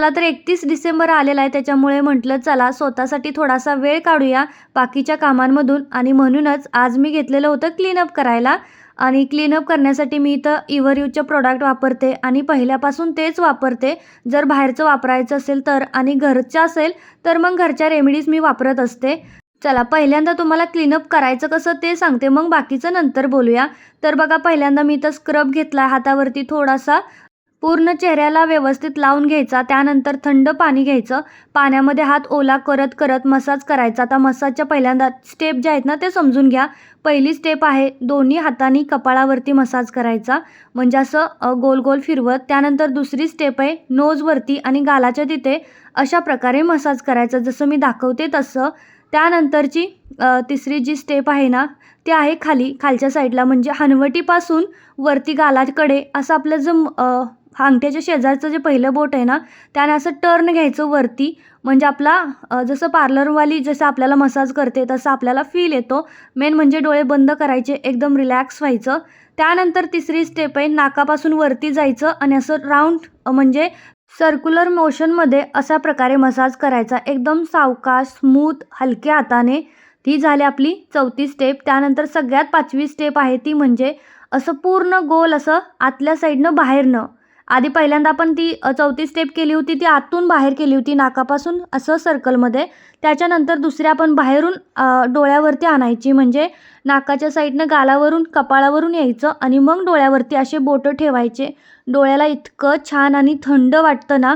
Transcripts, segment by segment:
चला तर एकतीस डिसेंबर आलेला आहे त्याच्यामुळे म्हटलं चला स्वतःसाठी थोडासा वेळ काढूया बाकीच्या कामांमधून. आणि म्हणूनच आज मी घेतलेलं होतं क्लीनअप करायला. आणि क्लीनअप करण्यासाठी मी इथं इव्हरयूजचं प्रोडक्ट वापरते आणि पहिल्यापासून तेच वापरते. जर बाहेरचं वापरायचं असेल तर आणि घरचं असेल तर मग घरच्या रेमेडीज मी वापरत असते. चला पहिल्यांदा तुम्हाला क्लीनअप करायचं कसं ते सांगते. मग बाकीचं नंतर बोलूया. तर बघा पहिल्यांदा मी इथं स्क्रब घेतला हातावरती थोडासा पूर्ण चेहऱ्याला व्यवस्थित लावून घ्यायचा त्यानंतर थंड पाणी घ्यायचं पाण्यामध्ये हात ओला करत करत मसाज करायचा. आता मसाजच्या पहिल्यांदा स्टेप ज्या आहेत ना ते समजून घ्या. पहिली स्टेप आहे दोन्ही हातांनी कपाळावरती मसाज करायचा. म्हणजे असं गोल गोल फिरवत. त्यानंतर दुसरी स्टेप आहे नोजवरती आणि गालाच्या तिथे अशा प्रकारे मसाज करायचा. जसं मी दाखवते तसं. त्यानंतरची तिसरी जी स्टेप आहे ना ती आहे खाली खालच्या साईडला म्हणजे हनवटीपासून वरती गालाकडे. असं आपलं जो हा अंगठ्याच्या शेजारचं जे पहिलं बोट आहे ना त्याने असं टर्न घ्यायचं वरती. म्हणजे आपला जसं पार्लरवाली जसं आपल्याला मसाज करते तसं आपल्याला फील येतो. मेन म्हणजे डोळे बंद करायचे एकदम रिलॅक्स व्हायचं. त्यानंतर तिसरी स्टेप आहे नाकापासून वरती जायचं आणि असं राऊंड म्हणजे सर्क्युलर मोशनमध्ये अशा प्रकारे मसाज करायचा. एकदम सावकाश स्मूथ हलक्या हाताने. ती झाली आपली चौथी स्टेप त्यानंतर सगळ्यात पाचवी स्टेप आहे ती म्हणजे असं पूर्ण गोल असं आतल्या साईडनं बाहेरनं. आधी पहिल्यांदा आपण ती चौथी स्टेप केली होती ती आतून बाहेर केली होती नाकापासून असं सर्कलमध्ये त्याच्यानंतर दुसरी आपण बाहेरून डोळ्यावरती आणायची म्हणजे नाकाच्या साईडनं गालावरून कपाळावरून यायचं आणि मग डोळ्यावरती असे बोटं ठेवायचे. डोळ्याला इतकं छान आणि थंड वाटतं ना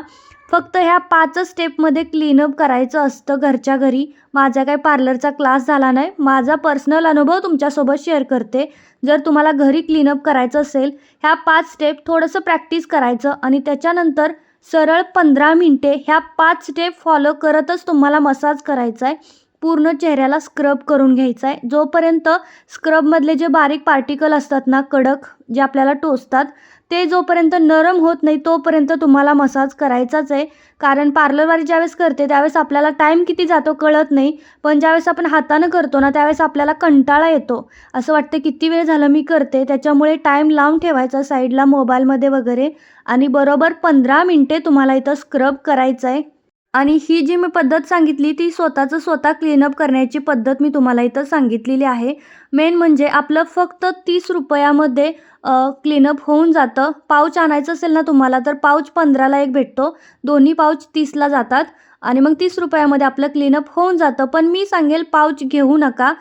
फक्त ह्या पाचच स्टेपमध्ये क्लीनअप करायचं असतं घरच्या घरी. माझा काही पार्लरचा क्लास झाला नाही. माझा पर्सनल अनुभव तुमच्यासोबत शेअर करते. जर तुम्हाला घरी क्लीनअप करायचं असेल ह्या पाच स्टेप थोडंसं प्रॅक्टिस करायचं आणि त्याच्यानंतर सरळ पंधरा मिनटे ह्या पाच स्टेप फॉलो करतच तुम्हाला मसाज करायचा आहे पूर्ण चेहऱ्याला स्क्रब करून घ्यायचा आहे जोपर्यंत स्क्रबमधले जे बारीक पार्टिकल असतात ना कडक जे आपल्याला टोचतात ते जोपर्यंत नरम होत नाही तोपर्यंत तुम्हाला मसाज करायचाच आहे. कारण पार्लरवाली ज्यावेळेस करते त्यावेळेस आपल्याला टाईम किती जातो कळत नाही. पण ज्यावेळेस आपण हातानं करतो ना त्यावेळेस आपल्याला कंटाळा येतो. असं वाटतं किती वेळ झालं मी करते. त्याच्यामुळे टाईम लावून ठेवायचा साईडला मोबाईलमध्ये वगैरे. आणि बरोबर पंधरा मिनटे तुम्हाला इथं स्क्रब करायचं आहे आणि ही जी मी पद्धत सांगितली ती स्वतःचं स्वतः क्लीनअप करण्याची पद्धत मी तुम्हाला इथं सांगितलेली आहे. मेन म्हणजे आपलं फक्त तीस रुपयामध्ये क्लीनअप होऊन जातं. पाऊच आणायचं असेल ना तुम्हाला तर पाऊच पंधराला एक भेटतो. दोन्ही पाऊच तीसला जातात. आणि मग तीस रुपयामध्ये आपलं क्लीनअप होऊन जातं. पण मी सांगेल पाऊच घेऊ नका.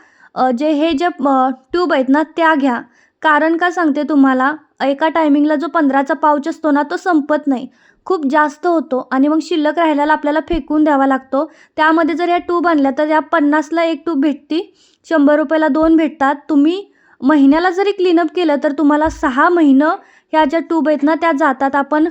जे हे जे ट्यूब आहेत ना त्या घ्या. कारण का सांगते तुम्हाला एका टायमिंगला जो पंधराचा पाऊच असतो ना तो संपत नाही. खूप जास्त होतो आणि मग शिल्लक राहिलेला आपल्याला फेकून द्यावा लागतो. त्यामध्ये जर या ट्यूब आणल्या तर या पन्नासला एक ट्यूब भेटती. शंभर रुपयाला दोन भेटतात. तुम्ही महिन्याला जरी क्लीनअप केलं तर तुम्हाला सहा महिनं ह्या ज्या ट्यूब आहेत ना त्या जातात. आपण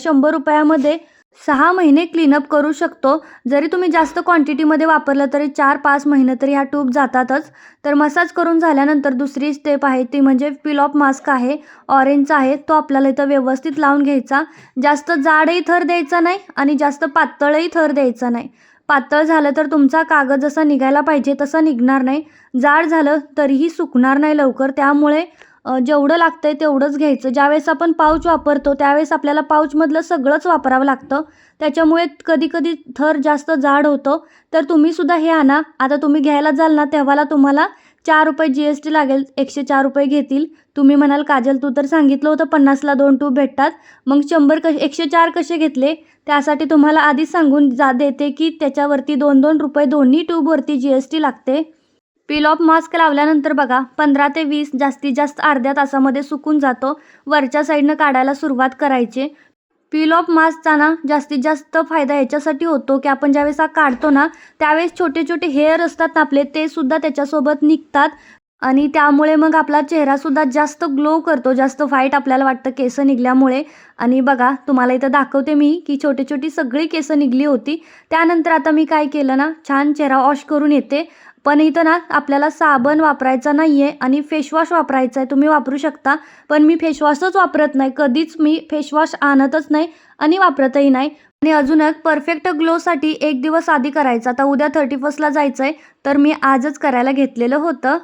शंभर रुपयामध्ये सहा महिने क्लीनअप करू शकतो. जरी तुम्ही जास्त क्वांटिटीमध्ये वापरलं तरी चार पाच महिने तरी ह्या ट्यूब जातातच. तर मसाज करून झाल्यानंतर दुसरी स्टेप आहे ती म्हणजे पिल ऑफ मास्क आहे ऑरेंजचा आहे. तो आपल्याला इथं व्यवस्थित लावून घ्यायचा. जास्त जाडही थर द्यायचा नाही आणि जास्त पातळही थर द्यायचा नाही. पातळ झालं तर तुमचा कागद जसा निघायला पाहिजे तसा निघणार नाही. जाड झालं तरीही सुकणार नाही लवकर. त्यामुळे जेवढं लागतं आहे तेवढंच घ्यायचं. ज्यावेळेस आपण पाऊच वापरतो त्यावेळेस आपल्याला पाऊचमधलं सगळंच वापरावं लागतं. त्याच्यामुळे कधीकधी थर जास्त जाड होतं. तर तुम्हीसुद्धा हे आणा. आता तुम्ही घ्यायला जाल ना तेव्हाला तुम्हाला चार रुपये जी एस टी लागेल. एकशे चार रुपये घेतील. तुम्ही म्हणाल काजल तू तर सांगितलं होतं पन्नासला दोन ट्यूब भेटतात. मग शंभर कश एकशे चार कसे घेतले? त्यासाठी तुम्हाला आधीच सांगून जा देते की त्याच्यावरती दोन दोन रुपये दोन्ही ट्यूबवरती जी एस टी लागते. पील ऑफ मास्क लावल्यानंतर बघा पंधरा ते वीस जास्तीत जास्त अर्ध्या तासामध्ये सुकून जातो. वरच्या साईडनं काढायला सुरुवात करायची. पील ऑफ मास्कचा ना जास्तीत जास्त फायदा याच्यासाठी होतो की आपण ज्यावेळेस हा काढतो ना त्यावेळेस छोटे छोटे हेअर असतात ना आपले ते सुद्धा त्याच्यासोबत निघतात. आणि त्यामुळे मग आपला चेहरासुद्धा जास्त ग्लो करतो जास्त व्हाईट आपल्याला वाटतं केस निघल्यामुळे. आणि बघा तुम्हाला इथं दाखवते मी की छोटी छोटी सगळी केस निघली होती. त्यानंतर आता मी काय केलं ना छान चेहरा वॉश करून येते. पण इथं ना आपल्याला साबण वापरायचा नाही आहे आणि फेसवॉश वापरायचा आहे तुम्ही वापरू शकता. पण मी फेसवॉशच वापरत नाही. कधीच मी फेसवॉश आणतच नाही आणि वापरतही नाही. आणि अजून एक परफेक्ट ग्लोसाठी एक दिवस आधी करायचा. आता उद्या थर्टी फर्स्टला जायचं आहे तर मी आजच करायला घेतलेलं होतं.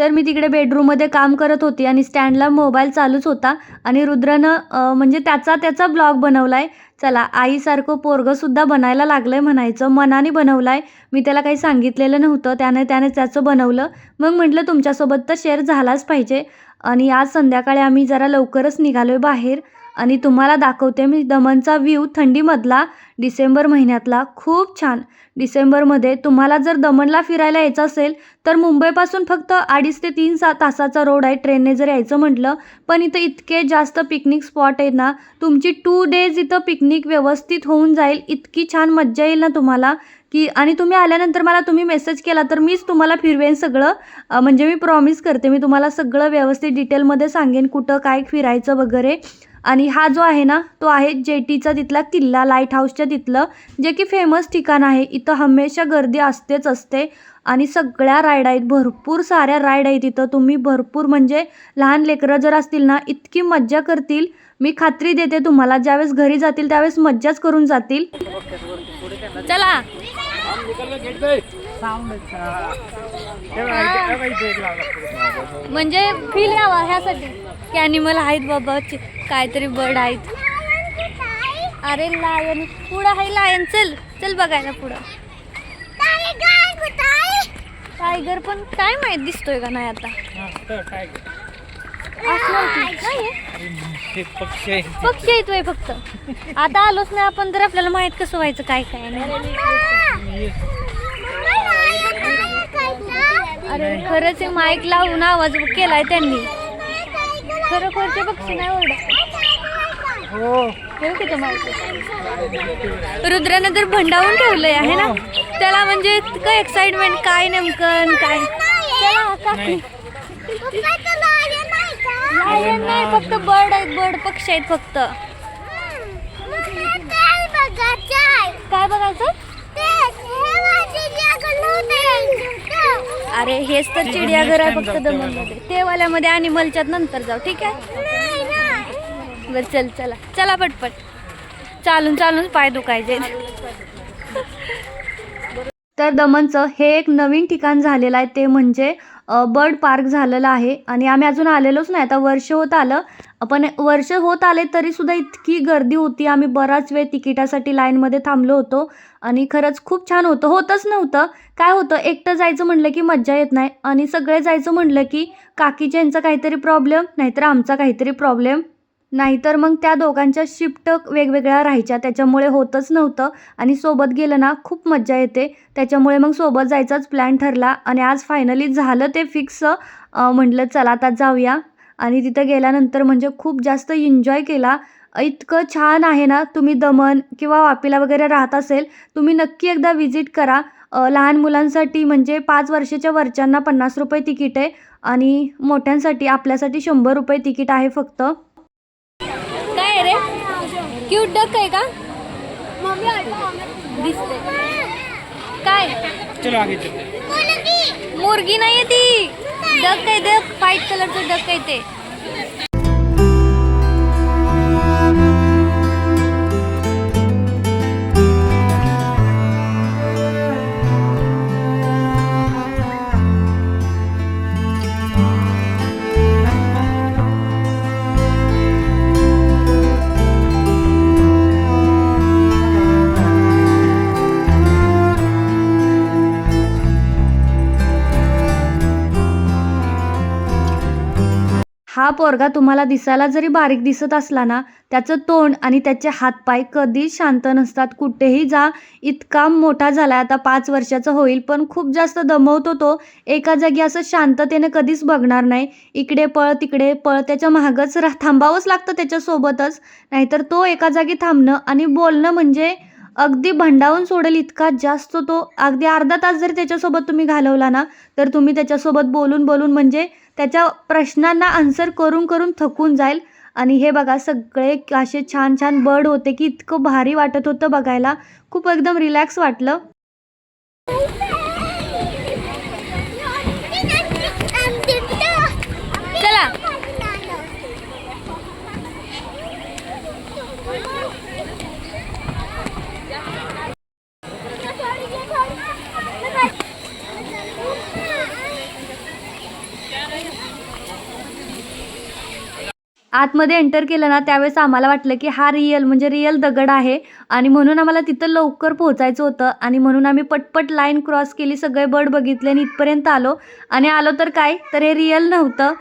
तर मी तिकडे बेडरूममध्ये काम करत होती आणि स्टँडला मोबाईल चालूच होता. आणि रुद्रनं म्हणजे त्याचा त्याचा ब्लॉग बनवला आहे चला आईसारखं पोरगंसुद्धा बनायला लागलं आहे म्हणायचं. मनाने बनवलं आहे मी त्याला काही सांगितलेलं नव्हतं. त्याने त्याने त्याचं बनवलं. मग म्हटलं तुमच्यासोबत तर शेअर झालाच पाहिजे. आणि आज संध्याकाळी आम्ही जरा लवकरच निघालो आहे बाहेर आणि तुम्हाला दाखवते मी दमनचा व्ह्यू थंडीमधला डिसेंबर महिन्यातला. खूप छान. डिसेंबरमध्ये तुम्हाला जर दमनला फिरायला यायचं असेल तर मुंबईपासून फक्त अडीच ते तीन सा तासाचा रोड आहे. ट्रेनने जर यायचं म्हटलं पण इथं इतके जास्त पिकनिक स्पॉट आहेत ना तुमची टू डेज इथं पिकनिक व्यवस्थित होऊन जाईल. इतकी छान मज्जा येईल ना तुम्हाला. की आणि तुम्ही आल्यानंतर मला तुम्ही मेसेज केला तर मीच तुम्हाला फिरवेन सगळं. म्हणजे मी प्रॉमिस करते मी तुम्हाला सगळं व्यवस्थित डिटेलमध्ये सांगेन कुठं काय फिरायचं वगैरे. आणि हा जो आहे ना तो आहे जेटीचा तिथला किल्ला लाइट हाऊसच्या तिथलं जे की फेमस ठिकाण आहे. इथं हमेशा गर्दी असतेच असते. आणि सगळ्या राईड आहेत भरपूर साऱ्या राईड आहेत इथं. तुम्ही भरपूर म्हणजे लहान लेकरं जर असतील ना इतकी मज्जा करतील. मी खात्री देते तुम्हाला ज्यावेळेस घरी जातील त्यावेळेस मज्जाच करून जातील. चला. म्हणजे फील यावा ह्यासाठी. की ॲनिमल आहेत बाबा काहीतरी बर्ड आहेत. अरे लायन पुढं आहे लायन चल चल बघायला पुढं. टायगर पण काय माहीत दिसतोय का नाही आता? असणार येतोय पक्षी आहेत वय फक्त. आता आलोच नाही आपण तर आपल्याला माहीत कसं व्हायचं काय काय नाही. अरे खरंच माईक लावून आवाज केलाय त्यांनी. खरोखरचे पक्षी नाही ओरडत हो. ठेव की तो माईक रुद्रानं तर भंडावून ठेवलंय आहे ना? त्याला म्हणजे काय एक्साइटमेंट काय नेमकं काय? नाही. फक्त बर्ड आहेत बर्ड पक्षी आहेत फक्त. काय बघायचं? अरे हेच तर चिडियाघर आहे फक्त दमन ते वाल्यामध्ये अॅनिमलच्यात नंतर जाऊ ठीक आहे? बरं चल चला. चला पटपट. चालून चालून पाय दुखायचे. तर दमनचं हे एक नवीन ठिकाण झालेलं आहे ते म्हणजे बर्ड पार्क झालेलं आहे आणि आम्ही अजून आलेलोच नाही. आता वर्ष होत आलं. पण वर्ष होत आले तरीसुद्धा इतकी गर्दी होती. आम्ही बराच वेळ तिकिटासाठी लाईनमध्ये थांबलो होतो आणि खरंच खूप छान होतं. होतच नव्हतं. काय होतं? एकटं जायचं म्हटलं की मज्जा येत नाही आणि सगळे जायचं म्हटलं की काकीच्या यांचा काहीतरी प्रॉब्लेम नाहीतर आमचा काहीतरी प्रॉब्लेम नाहीतर मग त्या दोघांच्या शिफ्ट वेगवेगळ्या राहायच्या. त्याच्यामुळे होतच नव्हतं. आणि सोबत गेलं ना खूप मज्जा येते. त्याच्यामुळे मग सोबत जायचाच प्लॅन ठरला. आणि आज फायनली झालं ते फिक्स म्हटलं चला आता जाऊया. आणि तिथं गेल्यानंतर म्हणजे खूप जास्त एन्जॉय केला. इतकं छान आहे ना तुम्ही दमन किंवा वापीला वगैरे राहत असेल तुम्ही नक्की एकदा व्हिजिट करा. लहान मुलांसाठी म्हणजे पाच वर्षाच्या वरच्यांना पन्नास रुपये तिकीट आहे. आणि मोठ्यांसाठी आपल्यासाठी शंभर रुपये तिकीट आहे फक्त. क्यूट डक आहे का? दिसते. काय? चलो आगे चलते. मुर्गी नाही ती. डक आहे डक व्हाईट कलरचं डक आहे ते. हा पोरगा तुम्हाला दिसायला जरी बारीक दिसत असला ना त्याचं तोंड आणि त्याचे हातपाय कधीच शांत नसतात. कुठेही जा. इतका मोठा झाला आता पाच वर्षाचा होईल पण खूप जास्त दमवतो तो. एका जागी असं शांततेने कधीच बघणार नाही. इकडे पळ तिकडे पळ. त्याच्या मागच रा थांबावंच लागतं त्याच्यासोबतच. नाहीतर तो एका जागी थांबणं आणि बोलणं म्हणजे अगदी भंडावून सोडेल इतका जास्त तो. अगदी अर्धा तास जर त्याच्यासोबत तुम्ही घालवला ना तर तुम्ही त्याच्यासोबत बोलून बोलून म्हणजे त्याच्या प्रश्नांना आन्सर करून करून थकून जाईल. आणि हे बघा सगळे असे छान छान बर्ड होते की इतकं भारी वाटत होतं बघायला. खूप एकदम रिलॅक्स वाटलं. आतमध्ये एंटर केलं ना त्यावेळेस आम्हाला वाटलं की हा रिअल म्हणजे रिअल दगड आहे. आणि म्हणून आम्हाला तिथं लवकर पोहोचायचं होतं. आणि म्हणून आम्ही पटपट लाईन क्रॉस केली सगळे बर्ड बघितले आणि इथपर्यंत आलो. आणि आलो तर काय? तर हे रिअल नव्हतं.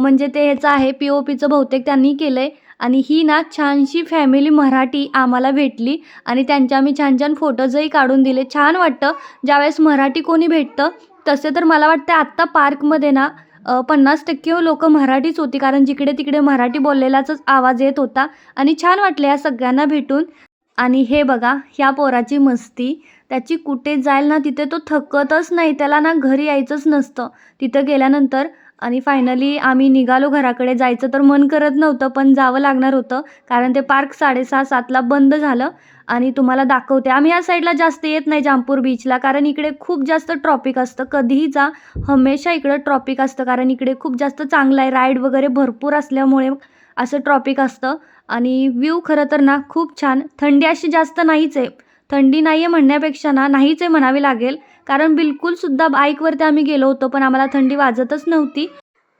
म्हणजे ते ह्याचं आहे पी ओ पीचं बहुतेक त्यांनी केलं आहे आणि ही ना छानशी फॅमिली मराठी आम्हाला भेटली. आणि त्यांच्या आम्ही छान छान फोटोजही काढून दिले. छान वाटतं. ज्यावेळेस मराठी कोणी भेटतं तसे तर मला वाटतं आत्ता पार्कमध्ये ना पन्नास टक्के लोक मराठीच होती कारण जिकडे तिकडे मराठी बोललेलाच आवाज येत होता. आणि छान वाटले या सगळ्यांना भेटून. आणि हे बघा ह्या पोराची मस्ती. त्याची कुठे जाईल ना तिथे तो थकतच नाही त्याला ना घरी यायचंच नसतं. तिथं गेल्यानंतर आणि फायनली आम्ही निघालो घराकडे. जायचं तर मन करत नव्हतं पण जावं लागणार होतं कारण ते पार्क साडेसहा सातला बंद झालं. आणि तुम्हाला दाखवते आम्ही या साईडला जास्त येत नाही जामपूर बीचला कारण इकडे खूप जास्त ट्रॉपिक असतं. कधीही जा हमेशा इकडं ट्रॉपिक असतं कारण इकडे खूप जास्त चांगलं आहे. राईड वगैरे भरपूर असल्यामुळे असं ट्रॉपिक असतं. आणि व्ह्यू खरं तर ना खूप छान. थंडी अशी जास्त नाहीच आहे. थंडी नाही आहे म्हणण्यापेक्षा ना नाहीच आहे म्हणावी लागेल. कारण बिलकुलसुद्धा बाईकवरती आम्ही गेलो होतो पण आम्हाला थंडी वाजतच नव्हती.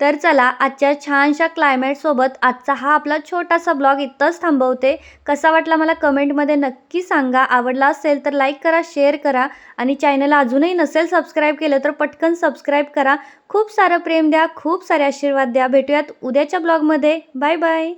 तर चला आजच्या छानशा क्लायमेटसोबत आजचा हा आपला छोटासा ब्लॉग इथंच थांबवते. कसा वाटला मला कमेंटमध्ये नक्की सांगा. आवडला असेल तर लाईक करा शेअर करा. आणि चॅनल अजूनही नसेल सबस्क्राईब केलं तर पटकन सबस्क्राईब करा. खूप सारं प्रेम द्या खूप सारे आशीर्वाद द्या. भेटूयात उद्याच्या ब्लॉगमध्ये बाय बाय